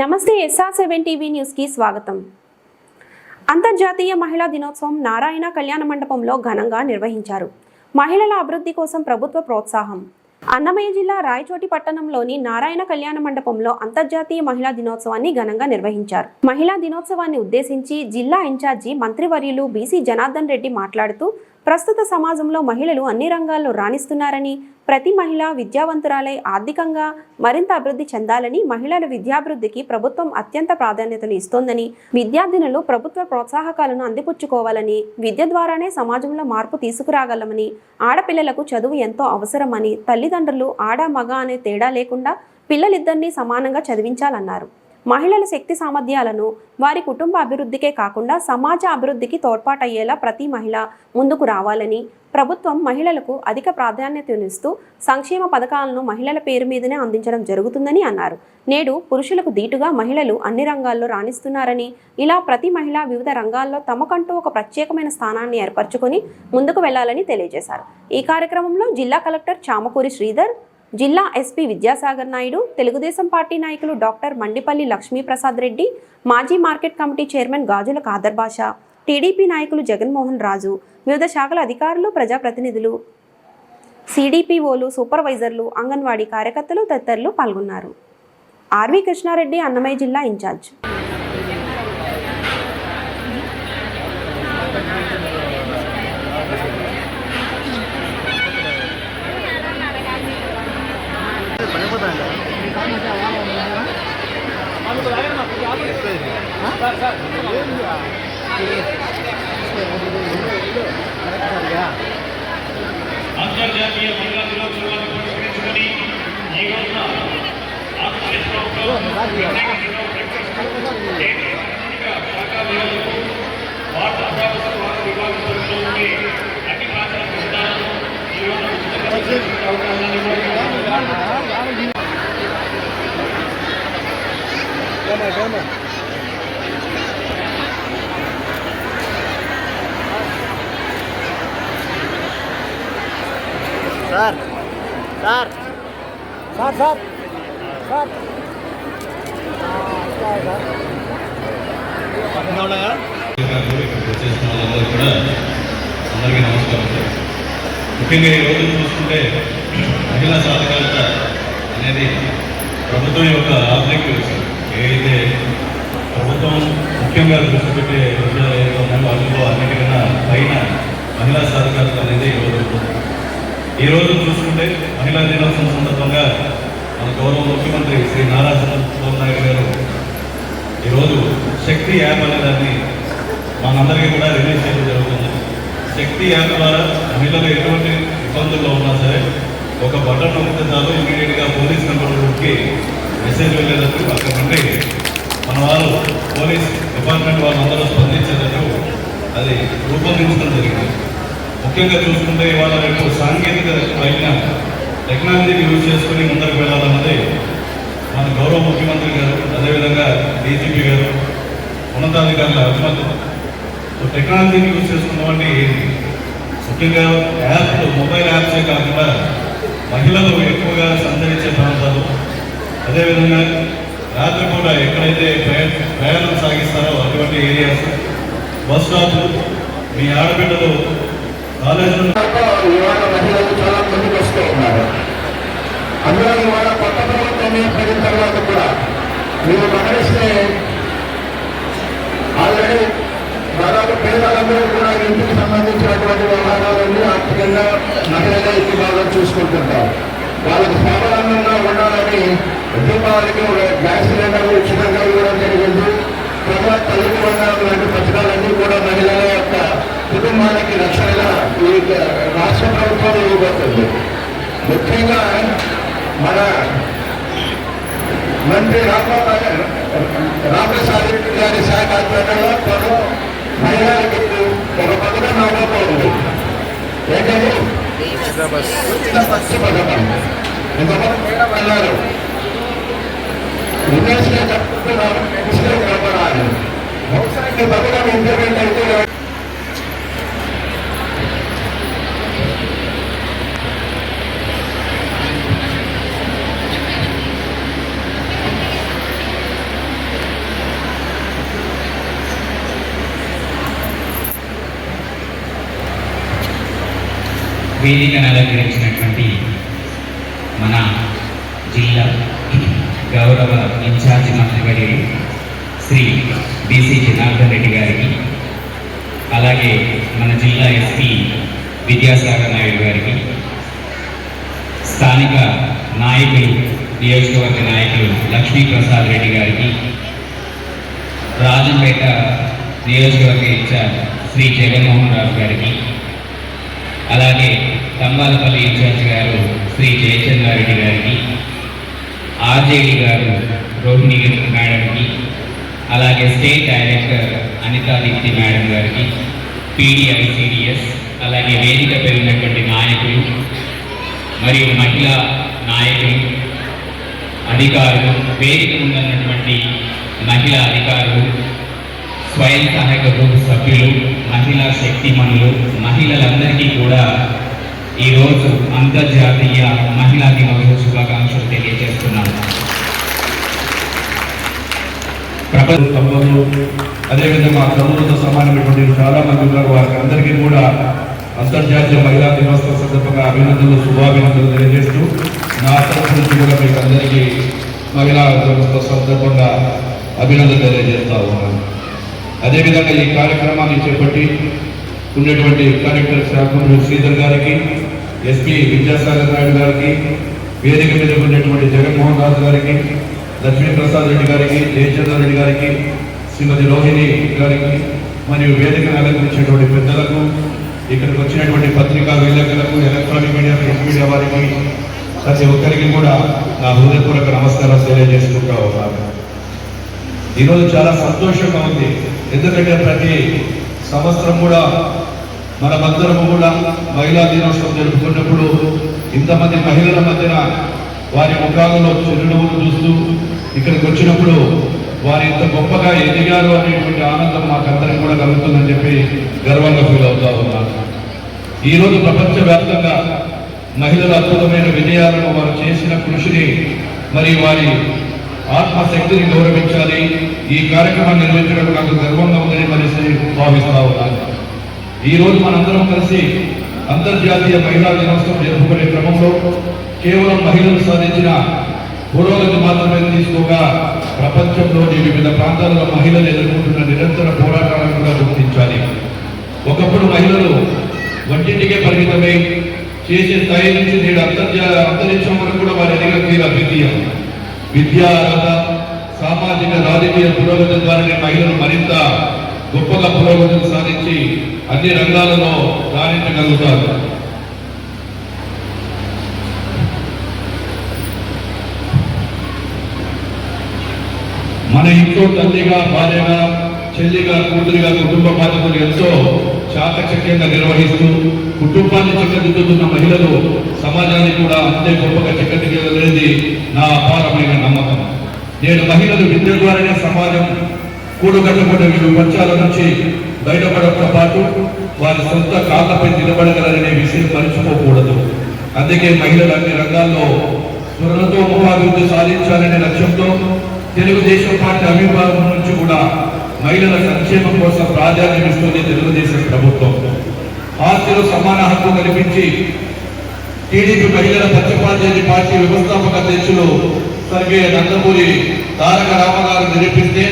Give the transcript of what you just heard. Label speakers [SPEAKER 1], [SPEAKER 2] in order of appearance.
[SPEAKER 1] నమస్తే SR seven TV న్యూస్కి స్వాగతం. అంతర్జాతీయ మహిళా దినోత్సవం నారాయణ కళ్యాణ మండపంలో ఘనంగా నిర్వహించారు. మహిళల అభివృద్ధి కోసం ప్రభుత్వ ప్రోత్సాహం. అన్నమయ్య జిల్లా రాయచోటి పట్టణంలోని నారాయణ కళ్యాణ మండపంలో అంతర్జాతీయ మహిళా దినోత్సవాన్ని ఘనంగా నిర్వహించారు. మహిళా దినోత్సవాన్ని ఉద్దేశించి జిల్లా ఇన్ఛార్జి మంత్రివర్యులు బీసీ జనార్దన్ రెడ్డి మాట్లాడుతూ ప్రస్తుత సమాజంలో మహిళలు అన్ని రంగాల్లో రాణిస్తున్నారని ప్రతి మహిళ విద్యావంతురాలై ఆర్థికంగా మరింత అభివృద్ధి చెందాలని మహిళల విద్యాభివృద్ధికి ప్రభుత్వం అత్యంత ప్రాధాన్యతను ఇస్తోందని విద్యార్థినులు ప్రభుత్వ ప్రోత్సాహకాలను అందిపుచ్చుకోవాలని విద్య ద్వారానే సమాజంలో మార్పు తీసుకురాగలమని ఆడపిల్లలకు చదువు ఎంతో అవసరమని తల్లిదండ్రులు ఆడ మగ అనే తేడా లేకుండా పిల్లలిద్దరినీ సమానంగా చదివించాలన్నారు. మహిళల శక్తి సామర్థ్యాలను వారి కుటుంబ అభివృద్ధికే కాకుండా సమాజ అభివృద్ధికి తోడ్పాటయ్యేలా ప్రతి మహిళ ముందుకు రావాలని ప్రభుత్వం మహిళలకు అధిక ప్రాధాన్యతనిస్తూ సంక్షేమ పథకాలను మహిళల పేరు మీదనే అందించడం జరుగుతుందని అన్నారు. నేడు పురుషులకు దీటుగా మహిళలు అన్ని రంగాల్లో రాణిస్తున్నారని ఇలా ప్రతి మహిళ వివిధ రంగాల్లో తమకంటూ ఒక ప్రత్యేకమైన స్థానాన్ని ఏర్పరచుకొని ముందుకు వెళ్ళాలని తెలియజేశారు. ఈ కార్యక్రమంలో జిల్లా కలెక్టర్ చామకూరి శ్రీధర్ జిల్లా ఎస్పీ విద్యాసాగర్ నాయుడు తెలుగుదేశం పార్టీ నాయకులు డాక్టర్ మండిపల్లి లక్ష్మీప్రసాద్ రెడ్డి మాజీ market committee chairman Gajula Khader Basha TDP నాయకులు జగన్మోహన్ రాజు వివిధ శాఖల అధికారులు ప్రజాప్రతినిధులు. సిడిపిఓలు సూపర్వైజర్లు అంగన్వాడీ కార్యకర్తలు తదితరులు పాల్గొన్నారు. ఆర్వి కృష్ణారెడ్డి అన్నమయ్య జిల్లా incharge.
[SPEAKER 2] అంతర్జాతీయ మహిళా దినోత్సవాన్ని పురస్కరించుకొని ఈ రోజున ఆంధ్రప్రదేశ్ ప్రభుత్వం ప్రత్యేక దినం ప్రకటిస్తూ కేంద్ర సాంఘిక శాఖ నిధులకు వార్తా ప్రసార వార్త విభాగం
[SPEAKER 3] Sir. Sir. Sir
[SPEAKER 4] sir. Sir. కూడా అందరికీ నమస్కారం ముఖ్యంగా ఈ రోజు చూసుకుంటే మహిళా సాధికారత అనేది ప్రభుత్వం యొక్క ఆబ్జెక్టివ్స్ ఏదైతే ప్రభుత్వం ముఖ్యంగా దృష్టి పెట్టే విషయాలు ఏదో ఉన్నాయో అన్నిటికన్నా పైన మహిళా సాధికారత అనేది ఈరోజు ఈరోజు ఈ రోజు చూసుకుంటే మహిళా దినోత్సవం సందర్భంగా మన గౌరవ ముఖ్యమంత్రి శ్రీ నారా చంద్రబాబు నాయుడు గారు ఈరోజు శక్తి యాప్ అనే దాన్ని మనందరికీ కూడా రిలీజ్ చేయడం జరుగుతుంది. శక్తి యాప్ ద్వారా మహిళలు ఎటువంటి ఇబ్బందుల్లో ఉన్నా సరే ఒక బటన్ నొక్కితే చాలు ఇమీడియట్గా పోలీస్ కంట్రోల్కి మెసేజ్ వెళ్ళేటట్టు అక్కడ నుండి మన వాళ్ళు పోలీస్ డిపార్ట్మెంట్ వాళ్ళందరూ స్పందించేటట్టు అది రూపొందించడం జరిగింది. ముఖ్యంగా చూసుకుంటే ఇవాళ రేపు సాంకేతిక పైన టెక్నాలజీని యూజ్ చేసుకుని ముందరకు వెళ్ళాలన్నది మన గౌరవ ముఖ్యమంత్రి గారు అదేవిధంగా డీజీపీ గారు ఉన్నతాధికారుల అభిమతం సో టెక్నాలజీని యూజ్ చేసుకున్నవంటి ముఖ్యంగా యాప్ మొబైల్ యాప్సే కాకుండా మహిళలు ఎక్కువగా సంచరించే ప్రాంతాలు. అదేవిధంగా రాత్రిపూట ఎక్కడైతే ప్రయాణం సాగిస్తారో అటువంటి ఏరియాస్. బస్ స్టాప్లు మీ ఆడబిడ్డలు
[SPEAKER 3] అందులో ఇవాళ కొత్త ప్రభుత్వం ఏర్పడిన తర్వాత కూడా మీరు గమనిస్తే ఆల్రెడీ దాదాపు పేదలందరూ కూడా ఇంటికి సంబంధించినటువంటి వ్యవహారాలన్నీ ఆర్థికంగా మహిళలే ఇంటి భాగం చూసుకుంటుంటారు. వాళ్ళకి స్వావలంబనంగా ఉండాలని దీపావళికి ఒక గ్యాస్ సిలిండర్ ఉచితంగా ఇవ్వడం జరిగింది. తర్వాత తల్లికి వందనం లాంటి పథకాలన్నీ కూడా మహిళల యొక్క కుటుంబానికి రక్షణగా ఈ రాష్ట్ర ప్రభుత్వం ఇవ్వబోతుంది ముఖ్యంగా మన మంత్రి రెడ్డి గారి శాఖ ఆధ్వర్యంలో త్వరలో మహిళలకు ఒక పథకం రాబోతోంది. ఏంటంటే ఉచిత బస్సు పథకం చెప్తున్నారు విదేశీయ కలపడాలి బహుశా పథకం ఇంప్లిమెంట్ అయితే
[SPEAKER 5] వేదికను అలంకరించినటువంటి మన జిల్లా గౌరవ ఇన్ఛార్జి మంత్రి శ్రీ బీసీ జనార్దన్ రెడ్డి గారికి అలాగే మన జిల్లా ఎస్పీ విద్యాసాగర్ నాయుడు గారికి స్థానిక నాయకులు నియోజకవర్గ నాయకులు లక్ష్మీప్రసాద్ రెడ్డి గారికి రాజంపేట నియోజకవర్గ ఇన్ఛార్జ్ శ్రీ జగన్మోహన్ రావు గారికి అలాగే కమ్మాలపల్లి ఇన్ఛార్జ్ గారు శ్రీ జయచంద్రారెడ్డి గారికి ఆర్జేడి గారు రోహిణి మేడంకి అలాగే state director Anitha Deepthi madam గారికి పీడిఐసిడిఎస్ అలాగే వేదిక పెరిగినటువంటి నాయకులు మరియు మహిళా నాయకులు అధికారులు వేదిక ముందున్నటువంటి మహిళా అధికారులు స్వయం సహాయక గ్రూప్ సభ్యులు మహిళా శక్తిమణులు మహిళలందరికీ కూడా ఈరోజు అంతర్జాతీయ మహిళా దినోత్సవ శుభాకాంక్షలు తెలియజేస్తున్నాను. ప్రపంచ
[SPEAKER 6] అదేవిధంగా మా తమ్ములతో సమానమైనటువంటి చాలా మంది ఉన్నారు. వారికి అందరికీ కూడా అంతర్జాతీయ మహిళా దినోత్సవం సందర్భంగా అభినందనలు శుభాభినందనలు తెలియజేస్తూ నా తరఫు నుంచి కూడా మీకు అందరికీ మహిళా దినోత్సవ సందర్భంగా అభినందనలు తెలియజేస్తా ఉన్నాను. అదేవిధంగా ఈ కార్యక్రమాన్ని చేపట్టి ఉన్నటువంటి కలెక్టర్ శాఖ శ్రీధర్ గారికి ఎస్పీ విద్యాసాగర్ నాయుడు గారికి వేదిక మీద ఉన్నటువంటి జగన్మోహన్ రాజు గారికి లక్ష్మీప్రసాద్ రెడ్డి గారికి జయచంద్ర రెడ్డి గారికి శ్రీమతి రోహిణి గారికి మరియు వేదికను అలంకరించినటువంటి పెద్దలకు ఇక్కడికి వచ్చినటువంటి పత్రికా విలేకరులకు ఎలక్ట్రానిక్ మీడియా ప్రింట్ మీడియా వారికి ప్రతి ఒక్కరికి కూడా నా హృదయపూర్వక నమస్కారం తెలియజేసుకుంటా ఉన్నాను. ఈరోజు చాలా సంతోషంగా ఉంది. ఎందుకంటే ప్రతి సంవత్సరం కూడా మనమందరము కూడా మహిళా దినోత్సవం జరుపుకున్నప్పుడు ఇంతమంది మహిళల మధ్యన వారి ముఖాలలో చిరునవ్వులు చూస్తూ ఇక్కడికి వచ్చినప్పుడు వారు ఇంత గొప్పగా ఎదిగారు అనేటువంటి ఆనందం మాకందరం కూడా కలుగుతుందని చెప్పి గర్వంగా ఫీల్ అవుతా ఉన్నాను. ఈరోజు ప్రపంచవ్యాప్తంగా మహిళల అద్భుతమైన విజయాలను వారు చేసిన కృషిని మరి వారి ఆత్మశక్తిని గౌరవించాలి. ఈ కార్యక్రమాన్ని నిర్వహించడం నాకు గర్వంగా ఉందని మరి భావిస్తా ఉన్నాను. ఈ రోజు మనందరం కలిసి అంతర్జాతీయ మహిళా దినోత్సవం జరుపుకునే క్రమంలో కేవలం మహిళలు సాధించిన పురోగతి మాత్రమే తీసుకోగా ప్రపంచంలోని వివిధ ప్రాంతాలలో మహిళలు ఎదుర్కొంటున్న నిరంతర పోరాటాలను కూడా గుర్తించాలి. ఒకప్పుడు మహిళలు వంటింటికే పరిమితమై చేసే స్థాయి నుంచి నేడు అంతర్జా అంతరిక్షం వరకు కూడా వారి ఎదిగ అద్వితీయం విద్య అర్హత సామాజిక రాజకీయ పురోగతి ద్వారానే మహిళలు మరింత గొప్పగా పురోగతిని సాధించి అన్ని రంగాలలో రాణించగలుగుతారు. మన ఇంట్లో తల్లిగా భార్యగా చెల్లిగా కూతురిగా కుటుంబ బాధ్యతలు ఎంతో చాకచక్యంగా నిర్వహిస్తూ కుటుంబాన్ని చక్కదిద్దుతున్న మహిళలు సమాజాన్ని కూడా అంతే గొప్పగా చక్కదిద్దలేది నా అపారమైన నమ్మకం. నేను మహిళలు విద్య ద్వారానే సమాజం కూడుగట్టుకున్న విపక్షాల నుంచి బయటపడటంతో పాటు వారి సొంత కాళ్ళపై నిలబడగలరనే విషయం మర్చిపోకూడదు. అందుకే మహిళలు అన్ని రంగాల్లో త్వరలతో ఉపాభివృద్ధి సాధించాలనే లక్ష్యంతో తెలుగుదేశం పార్టీ అభిభావం నుంచి కూడా మహిళల సంక్షేమం కోసం ప్రాధాన్యం ఇస్తుంది తెలుగుదేశం ప్రభుత్వం. ఆస్తిలో సమాన హక్కు కల్పించి టీడీపీ మహిళల పక్షపాతి పార్టీ వ్యవస్థాపక అధ్యక్షులు స్వర్గీయ నందమూరి తారక రామగారు నిరూపిస్తే